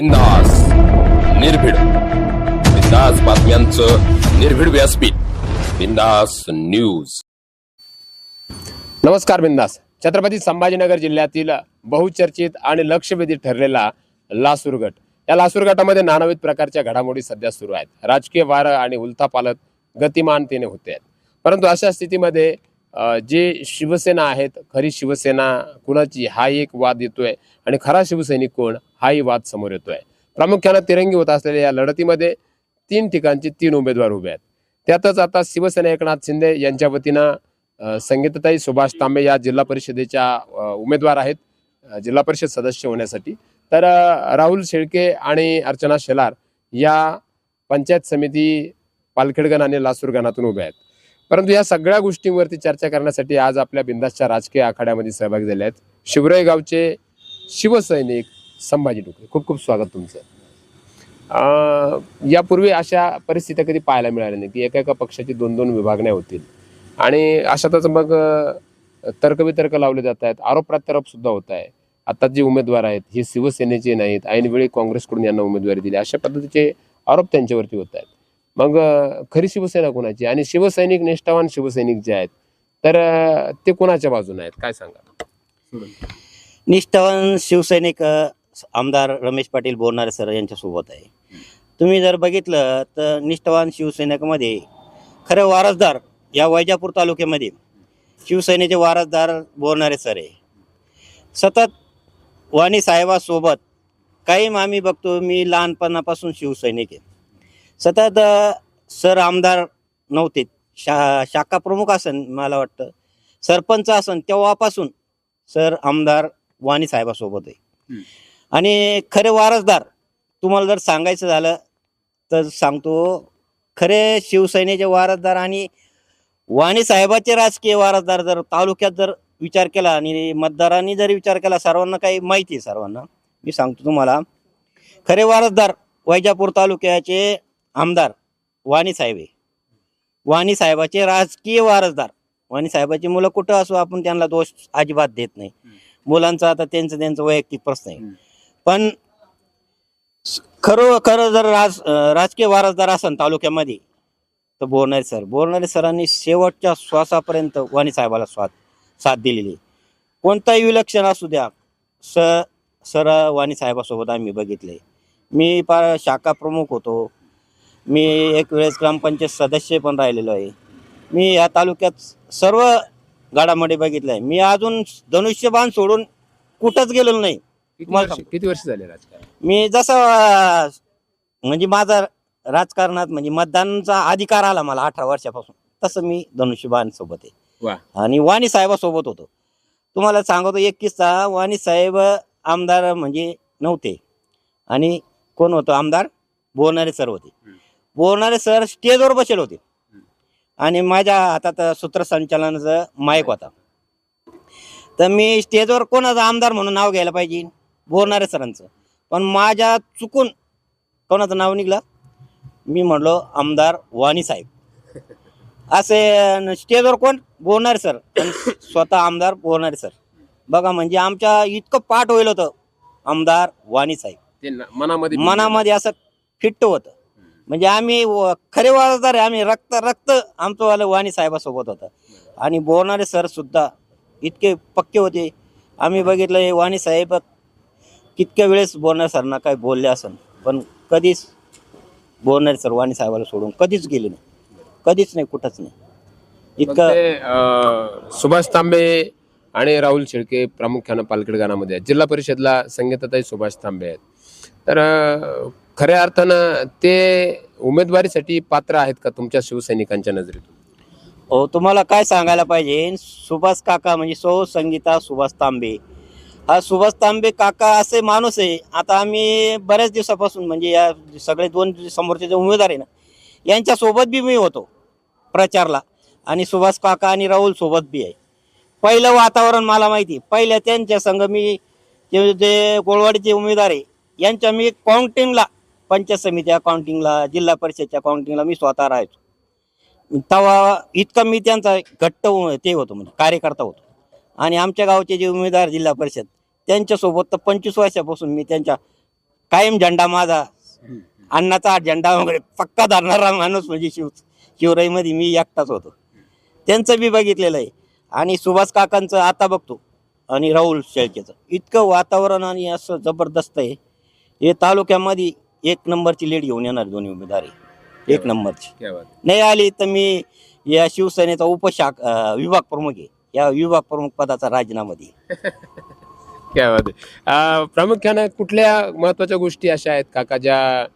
बिंदास निर्भीड. बिंदास बातम्यांचं निर्भीड व्यासपीठ. बिंदास न्यूज. नमस्कार बिंदास. छत्रपती संभाजीनगर जिल्ह्यातील बहुचर्चित आणि लक्षवेधी ठरलेला लासूर गट. या लासूर गटामध्ये नानाविध प्रकारच्या घडामोडी सध्या सुरू आहेत. राजकीय वारं आणि उलथापालत गतिमानतेने होते आहेत. परंतु अशा स्थितीमध्ये जे शिवसेना आहेत खरी शिवसेना कुणाची हा एक वाद येतोय. आणि खरा शिवसैनिक कोण हाही वाद समोर येतोय. प्रामुख्यानं तिरंगी होत असलेल्या या लढतीमध्ये तीन ठिकाणचे तीन उमेदवार उभे आहेत. त्यातच आता शिवसेना एकनाथ शिंदे यांच्या वतीनं संगीतताई सुभाष तांबे या जिल्हा परिषदेच्या उमेदवार आहेत जिल्हा परिषद सदस्य होण्यासाठी. तर राहुल शेळके आणि अर्चना शेलार या पंचायत समिती पालखेडगण आणि लासूर गणातून उभ्या आहेत. परंतु या सगळ्या गोष्टींवरती चर्चा करण्यासाठी आज आपल्या बिंदासच्या राजकीय आखाड्यामध्ये सहभागी झाले आहेत शिवराय गावचे शिवसैनिक संभाजी डुकरे खूप खूप स्वागत तुमचं. यापूर्वी अशा परिस्थिती कधी पाहायला मिळाल्या नाही की एका एका पक्षाची दोन दोन विभागण्या होतील. आणि अशातच मग तर्कवितर्क लावले जात आहेत आरोप प्रत्यारोप सुद्धा होत आहे. आता जे उमेदवार आहेत हे शिवसेनेचे नाहीत. ऐनवेळी काँग्रेसकडून यांना उमेदवारी दिली. अशा पद्धतीचे आरोप त्यांच्यावरती होत आहेत. मग खरी शिवसेना कोणाची? आणि शिवसैनिक निष्ठावान शिवसैनिक जे आहेत तर ते कोणाच्या बाजूने आहेत? काय सांगा निष्ठावान शिवसैनिक आमदार रमेश पाटील बोरणारे सर यांच्यासोबत आहे. तुम्ही जर बघितलं तर निष्ठावान शिवसैनिकामध्ये खरं वारसदार या वैजापूर तालुक्यामध्ये शिवसेनेचे वारसदार बोलणारे सर आहे. सतत वाणी साहेबासोबत कायम आम्ही बघतो मी लहानपणापासून शिवसैनिक आहे. सतत सर आमदार नव्हते. शा शाखा प्रमुख असन मला वाटतं. सरपंच असन तेव्हापासून सर आमदार वाणी साहेबासोबत आहे. आणि खरे वारसदार तुम्हाला जर सांगायचं झालं तर सांगतो खरे शिवसेनेचे वारसदार आणि वाणी साहेबाचे राजकीय वारसदार जर तालुक्यात जर विचार केला आणि मतदारांनी जर विचार केला सर्वांना काही माहिती आहे सर्वांना. मी सांगतो तुम्हाला खरे वारसदार वैजापूर तालुक्याचे आमदार वाणी साहेब आहे. वाणी साहेबाचे राजकीय वारसदार. वाणी साहेबाची मुलं कुठं असो आपण त्यांना दोष अजिबात देत नाही. मुलांचा आता त्यांचं त्यांचं वैयक्तिक प्रश्न आहे. पण खरं खरं जर राज राजकीय वारसदार असन तालुक्यामध्ये तर बोरणारे सर बोरणारे सरांनी शेवटच्या श्वासापर्यंत वाणी साहेबाला स्वाद साथ दिलेली कोणताही विलक्षण असू द्या स सर वाणी साहेबासोबत आम्ही बघितले. मी पार शाखा प्रमुख होतो. मी एक वेळेस ग्रामपंचायत सदस्य पण राहिलेलो आहे. मी या तालुक्यात सर्व घडामोडी बघितल्या. आहे मी अजून धनुष्यबाण सोडून कुठंच गेलेलो नाही. किती वर्ष किती वर्ष झाले राजकारण? मी जसं म्हणजे माझा राजकारणात म्हणजे मतदानाचा अधिकार आला मला अठरा वर्षापासून. तसं मी धनुष्यबाण सोबत आहे. वा. आणि वाणी साहेबासोबत होतो. तुम्हाला सांगतो एक किस्सा. वाणी साहेब आमदार म्हणजे नव्हते. आणि कोण होतं? आमदार बोलणारे सर होते. बोलणारे सर स्टेजवर बसेल होते. आणि माझ्या हातात सूत्रसंचालनाचं माईक होता. तर मी स्टेजवर कोणाचा आमदार म्हणून नाव घ्यायला पाहिजे बोलणारे सरांचं. पण माझ्या चुकून कोणाचं नाव निघलं? मी म्हणलो आमदार वाणी साहेब. असे स्टेजवर कोण? बोलणारे सर. स्वतः आमदार बोलणारे सर. बघा म्हणजे आमच्या इतकं पाठ होईल होतं. आमदार वाणी साहेब. मनामध्ये मनामध्ये असं फिट्ट होतं. म्हणजे आम्ही व- खरे आहे. आम्ही रक्त रक्त आमचं वालं वाणी साहेबासोबत होतं. आणि बोलणारे सर सुद्धा इतके पक्के होते. आम्ही बघितलं हे वाणी साहेब कितक्या वेळेस बोलणार सरना काय बोलले असन? पण कधीच बोलणारे सर वाणी साहेबाला सोडून कधीच गेले नाही. कधीच नाही कुठंच नाही. इतकं ते, अं, सुभाष तांबे आणि राहुल शेळके प्रामुख्यानं पालखेड गाणामध्ये आहेत. जिल्हा परिषदला संगीताताई सुभाष तांबे आहेत. तर अं, खऱ्या अर्थानं ते उमेदवारीसाठी पात्र आहेत का तुमच्या शिवसैनिकांच्या नजरेतून? हो तुम्हाला काय सांगायला पाहिजे? सुभाष काका म्हणजे सौ संगीता सुभाष तांबे. हा सुभाष तांबे काका असे माणूस आहे. आता आम्ही बऱ्याच दिवसापासून म्हणजे या सगळे दोन समोरचे जे उमेदवार आहे ना यांच्यासोबत बी मी होतो प्रचारला. आणि सुभाष काका आणि राहुल सोबत बी आहे. पहिलं वातावरण मला माहिती पहिल्या त्यांच्या संघ मी जे जे गोळवाडीचे उमेदवार आहे यांच्या मी काउंटिंगला पंचायत समित्या काउंटिंगला जिल्हा परिषदच्या काउंटिंगला मी स्वतः राहायचो. तेव्हा इतकं मी त्यांचा घट्ट ते होतो म्हणजे कार्यकर्ता होतो. आणि आमच्या गावचे जे उमेदवार जिल्हा परिषद त्यांच्यासोबत तर पंचवीस वर्षापासून मी त्यांच्या कायम झेंडा माझा अण्णाचा झेंडा वगैरे पक्का धरणारा माणूस म्हणजे शिव शिवराईमध्ये मी एकटाच होतो. त्यांचं मी बघितलेलं आहे. आणि सुभाष काकांचं आता बघतो. आणि राहुल शेळकेचं. इतकं वातावरण आणि असं जबरदस्त आहे. हे तालुक्यामध्ये एक नंबरची लीड घेऊन येणार दोन्ही उमेदवार. आहे. एक नंबरची. क्या बात. नाही आली तर मी या शिवसेनेचा उपशाख अं, विभाग प्रमुख आहे. या विभाग प्रमुख पदाचा राजीनामा देईन. क्या बात आहे. अं, प्रामुख्यानं कुठल्या महत्त्वाच्या गोष्टी अशा आहेत काका ज्या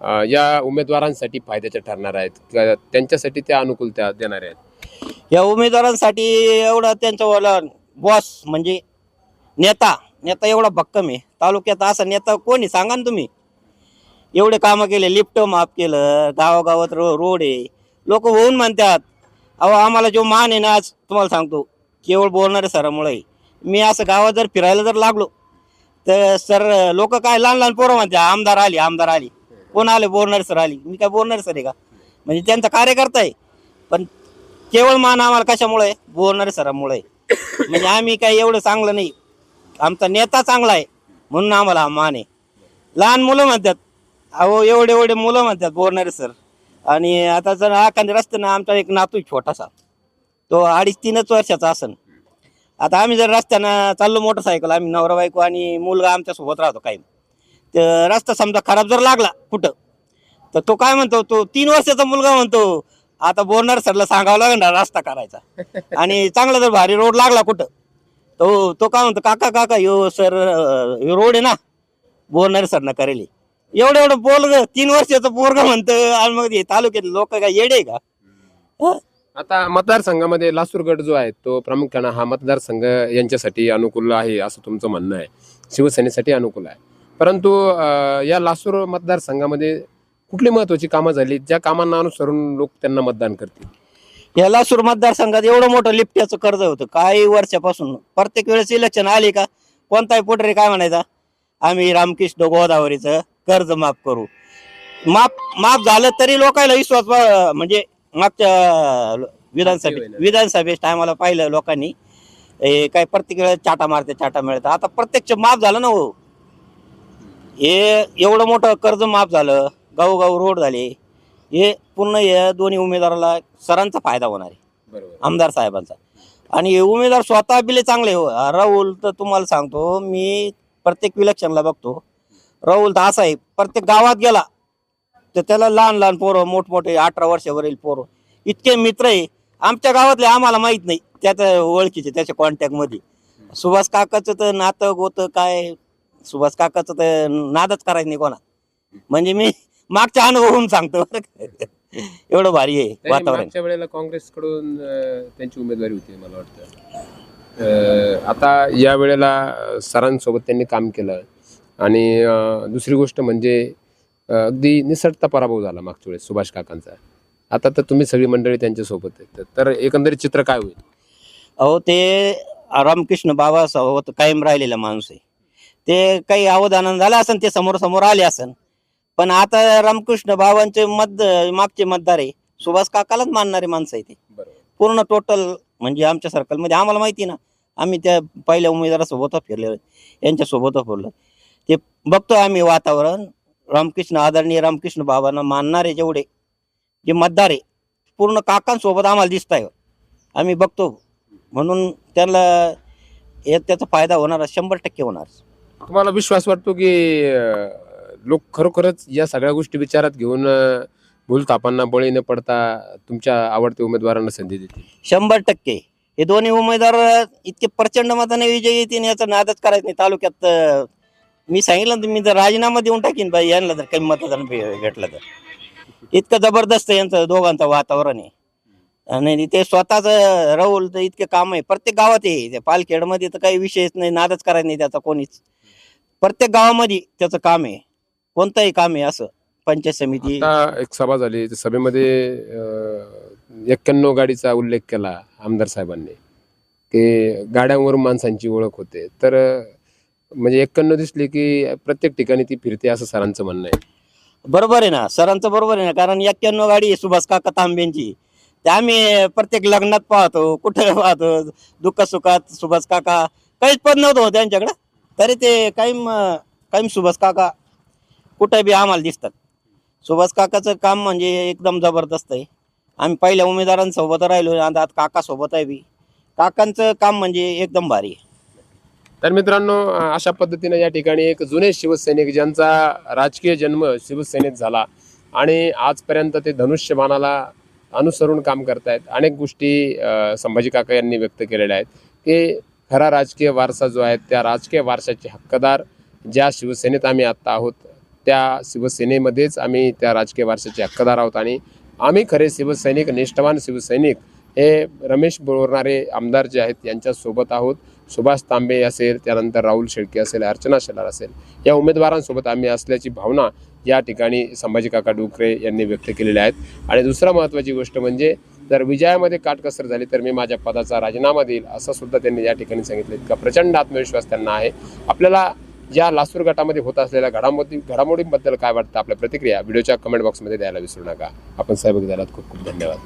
अं, या उमेदवारांसाठी फायद्याच्या ठरणार आहेत? किंवा त्यांच्यासाठी त्या अनुकूलता देणार आहेत? या उमेदवारांसाठी एवढा त्यांचा बॉस म्हणजे नेता. नेता एवढा भक्कम आहे. तालुक्यात असा नेता कोणी सांगा ना तुम्ही? एवढे कामं केले लिफ्ट माफ केलं गावागावात रो रोड आहे. लोक होऊन म्हणतात अहो आम्हाला जो मान आहे ना आज तुम्हाला सांगतो केवळ बोलणारे सरामुळे मी असं गावात जर फिरायला जर लागलो तर सर लोक काय लहान लहान पोरं म्हणते आमदार आली आमदार आली कोण आले? बोलणारे सर आली. मी काय बोलणारे सर आहे का? म्हणजे त्यांचा कार्यकर्ता आहे. पण केवळ मान आम्हाला कशामुळे आहे? बोलणारे सरामुळे म्हणजे आम्ही काही एवढं चांगलं नाही. आमचा नेता चांगला आहे म्हणून आम्हाला मान आहे. लहान मुलं म्हणतात अहो एवढे एवढे मुलं म्हणतात बोलणारे सर. आणि आता जर एखाद्या रस्त्यानं आमचा एक नातू आहे छोटासा तो अडीच तीनच वर्षाचा असन. आता आम्ही जर रस्त्यानं चाललो मोटरसायकल आम्ही नवरा बायको आणि मुलगा आमच्यासोबत राहतो काही तर रस्ता समजा खराब जर लागला कुठं तर तो काय म्हणतो तो तीन वर्षाचा मुलगा म्हणतो आता बोलणार सरला सांगावं लागेल ना रस्ता करायचा. आणि चांगला जर भारी रोड लागला कुठं तो तो काय म्हणतो काका काका यो सर यो रोड आहे ना बोलणार सरनं करेली एवढं एवढं बोल ग तीन वर्षाचं पोरग म्हणतं आणि मग हे तालुक्यात लोक काय येडे का? हं? आता मतदारसंघामध्ये लासूर गट जो आहे तो प्रामुख्यानं हा मतदारसंघ यांच्यासाठी अनुकूल आहे असं तुमचं म्हणणं आहे. शिवसेनेसाठी अनुकूल आहे. परंतु अं, या लासूर मतदारसंघामध्ये कुठली महत्वाची कामं झाली? ज्या कामांना अनुसरून लोक त्यांना मतदान करतील? या लासूर मतदारसंघात एवढं मोठं लिफ्ट्याचं कर्ज होतं. काही वर्षापासून प्रत्येक वेळेस इलेक्शन आली का कोणताही पोटरे काय म्हणायचा? आम्ही रामकृष्ण गोदावरीचं कर्ज माफ करू. माफ माफ झालं तरी लोकांना विश्वास म्हणजे मागच्या विधानसभे होईना. विधानसभेच्या टायमाला पाहिलं लोकांनी. हे काय प्रत्येक वेळेस चाटा मारते चाटा मिळत. आता प्रत्यक्ष माफ झालं ना हो. हे एवढं मोठं कर्ज माफ झालं गावोगाव रोड झाले. हे पूर्ण या दोन्ही उमेदवाराला सरांचा फायदा होणार आहे. बरोबर. आमदार साहेबांचा. आणि हे उमेदवार स्वतः बिले चांगले हो. राहुल तर तुम्हाला सांगतो मी प्रत्येक इलेक्शनला बघतो. राहुल तर असा आहे प्रत्येक गावात गेला तर त्याला लहान लहान पोरं मोठमोठे अठरा वर्षावरील पोरं. इतके मित्र आहे आमच्या गावातले आम्हाला माहीत नाही त्याच्या ओळखीचे त्याच्या कॉन्टॅक्टमध्ये सुभाष काकाचं तर नातं गोतं काय सुभाष काकाचं तर नादच करायचं नाही कोणा म्हणजे मी मागच्या अनुभवून सांगतो. एवढं भारी आहे वातावरण. मागच्या वेळेला काँग्रेसकडून अं, त्यांची उमेदवारी होती मला वाटतं. अं, आता या वेळेला सरांसोबत त्यांनी काम केलं. आणि दुसरी गोष्ट म्हणजे अगदी निसटता पराभव झाला मागच्या वेळेस सुभाष काकांचा. आता तर तुम्ही सगळी मंडळी त्यांच्यासोबत आहेत. तर एकंदरीत चित्र काय होईल? अहो ते रामकृष्ण बाबा सोबत कायम राहिलेला माणूस आहे. ते काही अवधान झालं असन ते समोर समोर आले असन पण आता रामकृष्ण बाबांचे मत मागचे मतदार आहे. सुभाष काकालाच मानणारे माणसं आहे ते. पूर्ण टोटल म्हणजे आमच्या सर्कलमध्ये आम्हाला माहिती ना आम्ही त्या पहिल्या उमेदवारासोबत फिरलेलो यांच्या सोबत फिरलो ते बघतो आम्ही वातावरण. रामकृष्ण आदरणीय रामकृष्ण बाबांना मानणारे जेवढे जे मतदार आहे पूर्ण काकांसोबत आम्हाला दिसत आहे आम्ही बघतो. म्हणून त्यांना त्याचा फायदा होणार शंभर टक्के होणार. तुम्हाला विश्वास वाटतो की लोक खरोखरच या सगळ्या गोष्टी विचारात घेऊन भूलथापांना बळी न पडता तुमच्या आवडत्या उमेदवारांना संधी देतील? शंभर टक्के. हे दोन्ही उमेदवार इतके प्रचंड मताने विजयी येतील याचा नादच करायचं नाही. तालुक्यात मी सांगितलं ना मी जर राजीनामा देऊन टाकीन बाई यांना जर काही मतदान भे- भेटलं तर. इतकं जबरदस्त यांचं दोघांचं वातावरण आहे. आणि ते स्वतःच राहुल तर इतके काम आहे. प्रत्येक गावात आहे त्या पालखेडमध्ये तर काही विषयच नाही नादच करायचं नाही त्याचा कोणीच. प्रत्येक गावामध्ये त्याचं काम आहे. कोणतंही काम आहे असं. पंचायत समिती. आता एक सभा झाली. त्या सभेमध्ये एक्क्याण्णव गाडीचा उल्लेख केला आमदार साहेबांनी. की गाड्यांवरून माणसांची ओळख होते. तर अं, म्हणजे एक्क्याण्णव दिसली की प्रत्येक ठिकाणी ती फिरते असं सरांचं म्हणणं आहे. बरोबर आहे ना सरांचं बरोबर आहे ना कारण एक्क्याण्णव गाडी आहे सुभाष काका तांबेंची. ते आम्ही प्रत्येक लग्नात पाहतो कुठे पाहतो दुःख सुखात सुभाष काका काहीच पद नव्हतं हो त्यांच्याकडं. तरी ते कायम कायम सुभाष काका कुठे बी आम्हाला दिसतात. सुभाष काकाचं काम म्हणजे एकदम जबरदस्त आहे. आम्ही पहिल्या उमेदवारांसोबत राहिलो आता आता काकासोबत आहे बी. काकांचं काम म्हणजे एकदम भारी आहे. तर मित्रांनो अशा पद्धतीनं या ठिकाणी एक जुने शिवसैनिक ज्यांचा राजकीय जन्म शिवसेनेत झाला आणि आजपर्यंत ते धनुष्यबाणाला अनुसरून काम करतायत अनेक गोष्टी संभाजी काका यांनी व्यक्त केलेल्या आहेत की खरा राजकीय वारसा जो आहे त्या राजकीय वारशाचे हक्कदार ज्या शिवसेनेत आम्ही आत्ता आहोत त्या शिवसेनेमध्येच आम्ही त्या राजकीय वारशाचे हक्कदार आहोत आणि आम्ही खरे शिवसैनिक निष्ठावान शिवसैनिक हे रमेश बोरणारे आमदार जे आहेत यांच्यासोबत आहोत. सुभाष तांबे असेल त्यानंतर राहुल शेळके असेल अर्चना शेलार असेल या उमेदवारांसोबत आम्ही असल्याची भावना या ठिकाणी संभाजी काका डुकरे यांनी व्यक्त केलेल्या आहेत. आणि दुसरा महत्त्वाची गोष्ट म्हणजे जर विजयामध्ये काटकसर झाली तर मी माझ्या पदाचा राजीनामा देईल असं सुद्धा त्यांनी या ठिकाणी सांगितलं. इतका प्रचंड आत्मविश्वास त्यांना आहे. आपल्याला या लासूर गटामध्ये होत असलेल्या घडामोडी घडामोडींबद्दल काय वाटतं? आपल्या प्रतिक्रिया व्हिडिओच्या कमेंट बॉक्समध्ये द्यायला विसरू नका. आपण सहभागी झालात खूप खूप धन्यवाद.